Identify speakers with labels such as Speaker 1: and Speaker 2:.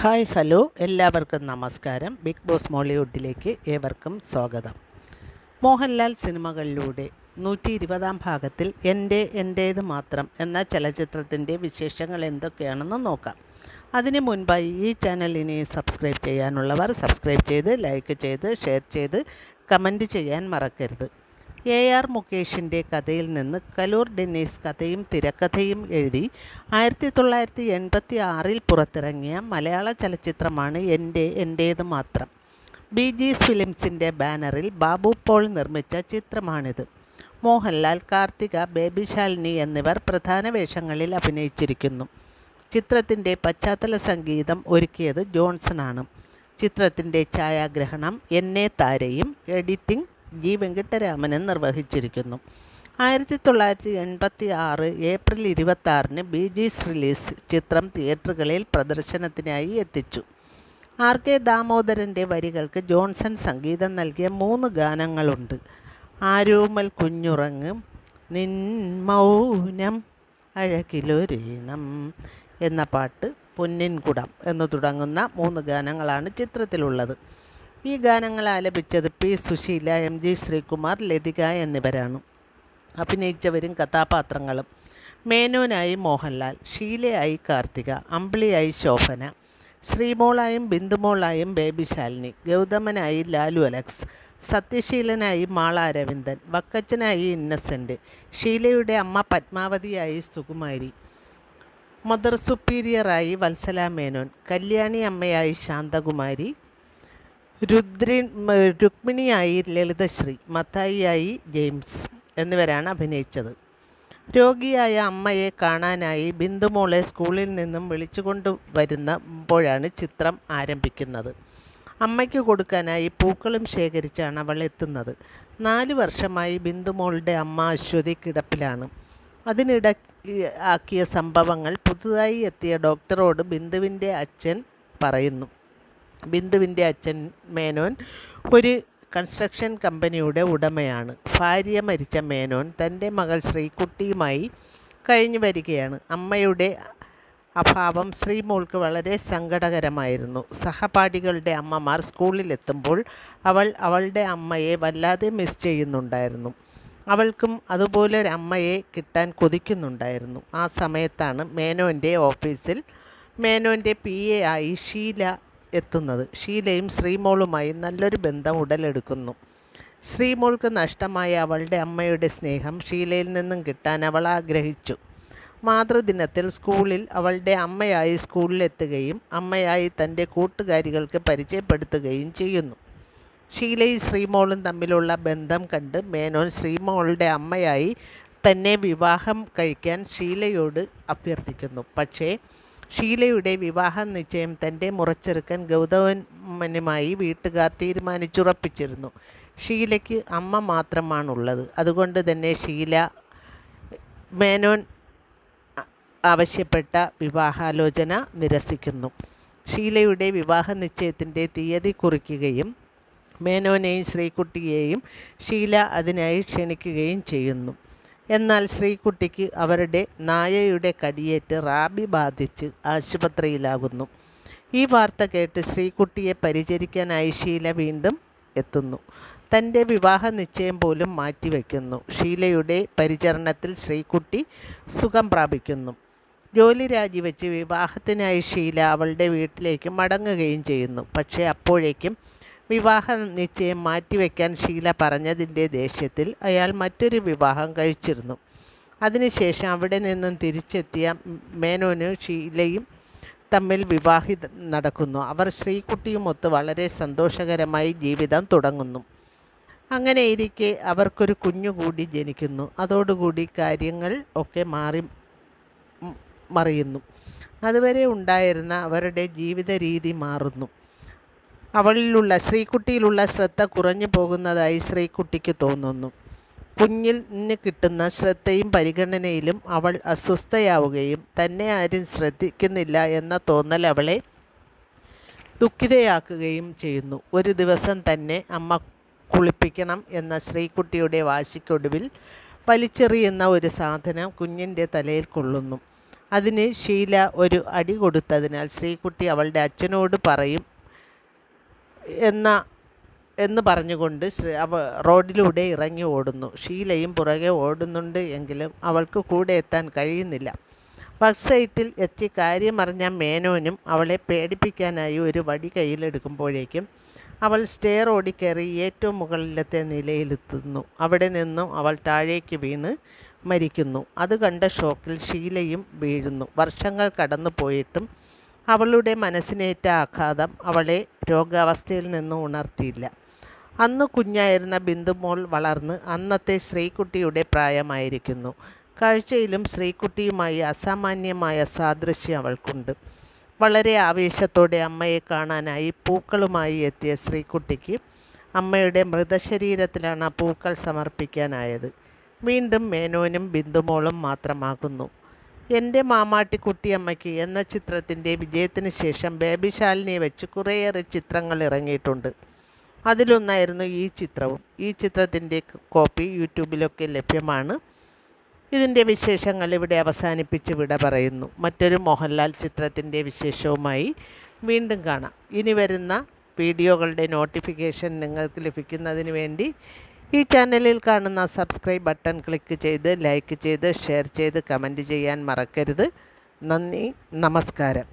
Speaker 1: Hi hello. എല്ലാവർക്കും നമസ്കാരം. Big boss മോളിവുഡിലേക്ക് ഏവർക്കും സ്വാഗതം. മോഹൻലാൽ സിനിമകളിലൂടെ നൂറ്റി ഇരുപതാം ഭാഗത്തിൽ എന്റെ എന്റേത് മാത്രം എന്ന ചലച്ചിത്രത്തിന്റെ വിശേഷങ്ങൾ എന്തൊക്കെയാണെന്ന് നോക്കാം. അതിനു മുൻപായി ഈ ചാനലിനെ സബ്സ്ക്രൈബ് ചെയ്യാനുള്ളവർ സബ്സ്ക്രൈബ് ചെയ്ത് ലൈക്ക് ചെയ്ത് ഷെയർ ചെയ്ത് കമന്റ് ചെയ്യാൻ മറക്കരുത്. എ ആർ മുകേഷിന്റെ കഥയിൽ നിന്ന് കലൂർ ഡെന്നീസ് കഥയും തിരക്കഥയും എഴുതി ആയിരത്തി തൊള്ളായിരത്തി എൺപത്തി ആറിൽ പുറത്തിറങ്ങിയ മലയാള ചലച്ചിത്രമാണ് എന്റെ എന്റേത് മാത്രം. ബി ജീസ് ഫിലിംസിന്റെ ബാനറിൽ ബാബു പോൾ നിർമ്മിച്ച ചിത്രമാണിത്. മോഹൻലാൽ കാർത്തിക ബേബി ശാലിനി എന്നിവർ പ്രധാന വേഷങ്ങളിൽ അഭിനയിച്ചിരിക്കുന്നു. ചിത്രത്തിന്റെ പശ്ചാത്തല സംഗീതം ഒരുക്കിയത് ജോൺസൺ ആണ് ചിത്രത്തിന്റെ ഛായാഗ്രഹണം എന്നെ താരയും എഡിറ്റിംഗ് ജി വെങ്കിട്ടരാമനും നിർവഹിച്ചിരിക്കുന്നു. ആയിരത്തി തൊള്ളായിരത്തി എൺപത്തി ആറ് ഏപ്രിൽ ഇരുപത്തി ബി ജീസ് റിലീസ് ചിത്രം തിയേറ്ററുകളിൽ പ്രദർശനത്തിനായി എത്തിച്ചു. ആർ കെ ദാമോദരന്റെ വരികൾക്ക് ജോൺസൺ സംഗീതം നൽകിയ മൂന്ന് ഗാനങ്ങളുണ്ട്. ആരോമൽ കുഞ്ഞുറങ്ങ് നിൻ മൗനം അഴകിലൊരീണം എന്ന പാട്ട് പൊന്നിൻകുടം എന്ന് തുടങ്ങുന്ന മൂന്ന് ഗാനങ്ങളാണ് ചിത്രത്തിലുള്ളത്. ഈ ഗാനങ്ങൾ ആലപിച്ചത് P. Susheela M. G. Sreekumar Lathika എന്നിവരാണ്. അഭിനയിച്ചവരും കഥാപാത്രങ്ങളും മേനോനായി മോഹൻലാൽ ഷീലയായി കാർത്തിക അമ്പിളിയായി ശോഭന ശ്രീമോളായും ബിന്ദുമോളായും ബേബി ശാലിനി ഗൗതമനായി ലാലു അലക്സ് സത്യശീലനായി മാള അരവിന്ദൻ വക്കച്ചനായി ഇന്നസെന്റ് ഷീലയുടെ അമ്മ പത്മാവതിയായി സുകുമാരി മദർ സുപ്പീരിയറായി വത്സല മേനോൻ കല്യാണി അമ്മയായി ശാന്തകുമാരി രുദ്രി രുക്മിണിയായി ലളിതശ്രീ മത്തായിയായി ജെയിംസ് എന്നിവരാണ് അഭിനയിച്ചത്. രോഗിയായ അമ്മയെ കാണാനായി ബിന്ദുമോളെ സ്കൂളിൽ നിന്നും വിളിച്ചുകൊണ്ട് വരുന്നപ്പോഴാണ് ചിത്രം ആരംഭിക്കുന്നത്. അമ്മയ്ക്ക് കൊടുക്കാനായി പൂക്കളും ശേഖരിച്ചാണ് അവൾ എത്തുന്നത്. നാല് വർഷമായി ബിന്ദുമോളുടെ അമ്മ അശ്വതി കിടപ്പിലാണ്. അതിനിട ആക്കിയ സംഭവങ്ങൾ പുതുതായി എത്തിയ ഡോക്ടറോട് ബിന്ദുവിന്റെ അച്ഛൻ പറയുന്നു. ബിന്ദുവിന്റെ അച്ഛൻ മേനോൻ ഒരു കൺസ്ട്രക്ഷൻ കമ്പനിയുടെ ഉടമയാണ്. ഭാര്യ മരിച്ച മേനോൻ തന്റെ മകൾ ശ്രീകുട്ടിയുമായി കഴിഞ്ഞു വരികയാണ്. അമ്മയുടെ അഭാവം ശ്രീമോൾക്ക് വളരെ സങ്കടകരമായിരുന്നു. സഹപാഠികളുടെ അമ്മമാർ സ്കൂളിലെത്തുമ്പോൾ അവൾ അവളുടെ അമ്മയെ വല്ലാതെ മിസ് ചെയ്യുന്നുണ്ടായിരുന്നു. അവൾക്കും അതുപോലെ ഒരു അമ്മയെ കിട്ടാൻ കൊതിക്കുന്നുണ്ടായിരുന്നു. ആ സമയത്താണ് മേനോന്റെ ഓഫീസിൽ മേനോന്റെ പി എ ആയി ഷീല എത്തുന്നത്. ഷീലയും ശ്രീമോളുമായി നല്ലൊരു ബന്ധം ഉടലെടുക്കുന്നു. ശ്രീമോൾക്ക് നഷ്ടമായ അവളുടെ അമ്മയുടെ സ്നേഹം ഷീലയിൽ നിന്നും കിട്ടാൻ അവൾ ആഗ്രഹിച്ചു. മാതൃദിനത്തിൽ സ്കൂളിൽ അവളുടെ അമ്മയായി സ്കൂളിലെത്തുകയും അമ്മയായി തന്റെ കൂട്ടുകാരികൾക്ക് പരിചയപ്പെടുത്തുകയും ചെയ്യുന്നു. ഷീലയും ശ്രീമോളും തമ്മിലുള്ള ബന്ധം കണ്ട് മേനോൻ ശ്രീമോളുടെ അമ്മയായി തന്നെ വിവാഹം കഴിക്കാൻ ഷീലയോട് അഭ്യർത്ഥിക്കുന്നു. പക്ഷേ ഷീലയുടെ വിവാഹ നിശ്ചയം തന്റെ മുറച്ചെറുക്കൻ ഗൗതമനുമായി വീട്ടുകാർ തീരുമാനിച്ചുറപ്പിച്ചിരുന്നു. ഷീലയ്ക്ക് അമ്മ മാത്രമാണുള്ളത്. അതുകൊണ്ട് തന്നെ ഷീല മേനോൻ ആവശ്യപ്പെട്ട വിവാഹാലോചന നിരസിക്കുന്നു. ഷീലയുടെ വിവാഹ നിശ്ചയത്തിന്റെ തീയതി കുറിക്കുകയും മേനോനെയും ശ്രീകുട്ടിയെയും ഷീല അതിനായി ക്ഷണിക്കുകയും ചെയ്യുന്നു. എന്നാൽ ശ്രീകുട്ടിക്ക് അവരുടെ നായയുടെ കടിയേറ്റ് റാബി ബാധിച്ച് ആശുപത്രിയിലാകുന്നു. ഈ വാർത്ത കേട്ട് ശ്രീകുട്ടിയെ പരിചരിക്കാൻ ഐശീല വീണ്ടും എത്തുന്നു. തന്റെ വിവാഹ നിശ്ചയം പോലും മാറ്റിവെക്കുന്നു. ഷീലയുടെ പരിചരണത്തിൽ ശ്രീകുട്ടി സുഖം പ്രാപിക്കുന്നു. ജോലി രാജിവെച്ച് വിവാഹത്തിനായി ഷീല അവളുടെ വീട്ടിലേക്ക് മടങ്ങുകയും ചെയ്യുന്നു. പക്ഷേ അപ്പോഴേക്കും വിവാഹ നിശ്ചയം മാറ്റിവെക്കാൻ ഷീല പറഞ്ഞതിന്റെ ദേഷ്യത്തിൽ അയാൾ മറ്റൊരു വിവാഹം കഴിച്ചിരുന്നു. അതിനുശേഷം അവിടെ നിന്നും തിരിച്ചെത്തിയ മേനോനും ഷീലയും തമ്മിൽ വിവാഹിത നടക്കുന്നു. അവർ ശ്രീകുട്ടിയുമൊത്ത് വളരെ സന്തോഷകരമായി ജീവിതം തുടങ്ങുന്നു. അങ്ങനെ ഇരിക്കെ അവർക്കൊരു കുഞ്ഞുകൂടി ജനിക്കുന്നു. അതോടുകൂടി കാര്യങ്ങൾ ഒക്കെ മാറി മറിയുന്നു. അതുവരെ ഉണ്ടായിരുന്ന അവരുടെ ജീവിത രീതി മാറുന്നു. അവളിലുള്ള ശ്രീകുട്ടിയിലുള്ള ശ്രദ്ധ കുറഞ്ഞു പോകുന്നതായി ശ്രീകുട്ടിക്ക് തോന്നുന്നു. കുഞ്ഞിൽ നിന്ന് കിട്ടുന്ന ശ്രദ്ധയും പരിഗണനയിലും അവൾ അസ്വസ്ഥയാവുകയും തന്നെ ആരും ശ്രദ്ധിക്കുന്നില്ല എന്ന തോന്നൽ അവളെ ദുഃഖിതയാക്കുകയും ചെയ്യുന്നു. ഒരു ദിവസം തന്നെ അമ്മ കുളിപ്പിക്കണം എന്ന ശ്രീകുട്ടിയുടെ വാശിക്കൊടുവിൽ വലിച്ചെറിയുന്ന ഒരു സാധനം കുഞ്ഞിന്റെ തലയിൽ കൊള്ളുന്നു. അതിന് ഷീല ഒരു അടി കൊടുത്തതിനാൽ ശ്രീകുട്ടി അവളുടെ അച്ഛനോട് പറയും എന്ന എന്ന് പറഞ്ഞുകൊണ്ട് അവ റോഡിലൂടെ ഇറങ്ങി ഓടുന്നു. ഷീലയും പുറകെ ഓടുന്നുണ്ട് എങ്കിലും അവൾക്ക് കൂടെ എത്താൻ കഴിയുന്നില്ല. വർക്ക് എത്തി കാര്യമറിഞ്ഞ മേനോനും അവളെ പേടിപ്പിക്കാനായി ഒരു വടി കയ്യിലെടുക്കുമ്പോഴേക്കും അവൾ സ്റ്റെയർ ഓടിക്കയറി ഏറ്റവും മുകളിലത്തെ നിലയിലെത്തുന്നു. അവിടെ നിന്നും അവൾ താഴേക്ക് വീണ് മരിക്കുന്നു. അത് കണ്ട ഷോക്കിൽ ഷീലയും വീഴുന്നു. വർഷങ്ങൾ കടന്നു പോയിട്ടും അവളുടെ മനസ്സിനേറ്റ ആഘാതം അവളെ രോഗാവസ്ഥയിൽ നിന്ന് ഉണർത്തിയില്ല. അന്ന് കുഞ്ഞായിരുന്ന ബിന്ദുമോൾ വളർന്ന് അന്നത്തെ ശ്രീകുട്ടിയുടെ പ്രായമായിരിക്കുന്നു. കാഴ്ചയിലും ശ്രീകുട്ടിയുമായി അസാമാന്യമായ സാദൃശ്യം അവൾക്കുണ്ട്. വളരെ ആവേശത്തോടെ അമ്മയെ കാണാനായി പൂക്കളുമായി എത്തിയ ശ്രീകുട്ടിക്ക് അമ്മയുടെ മൃതശരീരത്തിലാണ് പൂക്കൾ സമർപ്പിക്കാനായത്. വീണ്ടും മേനോനും ബിന്ദുമോളും മാത്രമാകുന്നു. എന്റെ മാമാട്ടിക്കുട്ടിയമ്മയ്ക്ക് എന്ന ചിത്രത്തിന്റെ വിജയത്തിന് ശേഷം ബേബി ശാലിനിയെ വെച്ച് കുറേയേറെ ചിത്രങ്ങൾ ഇറങ്ങിയിട്ടുണ്ട്. അതിലൊന്നായിരുന്നു ഈ ചിത്രവും. ഈ ചിത്രത്തിന്റെ കോപ്പി യൂട്യൂബിലൊക്കെ ലഭ്യമാണ്. ഇതിന്റെ വിശേഷങ്ങൾ ഇവിടെ അവസാനിപ്പിച്ച് വിട പറയുന്നു. മറ്റൊരു മോഹൻലാൽ ചിത്രത്തിന്റെ വിശേഷവുമായി വീണ്ടും കാണാം. ഇനി വരുന്ന വീഡിയോകളുടെ നോട്ടിഫിക്കേഷൻ നിങ്ങൾക്ക് ലഭിക്കുന്നതിന് വേണ്ടി ഈ ചാനലിൽ കാണുന്ന സബ്സ്ക്രൈബ് ബട്ടൺ ക്ലിക്ക് ചെയ്ത് ലൈക്ക് ചെയ്ത് ഷെയർ ചെയ്ത് കമന്റ് ചെയ്യാൻ മറക്കരുത്. നന്ദി നമസ്കാരം.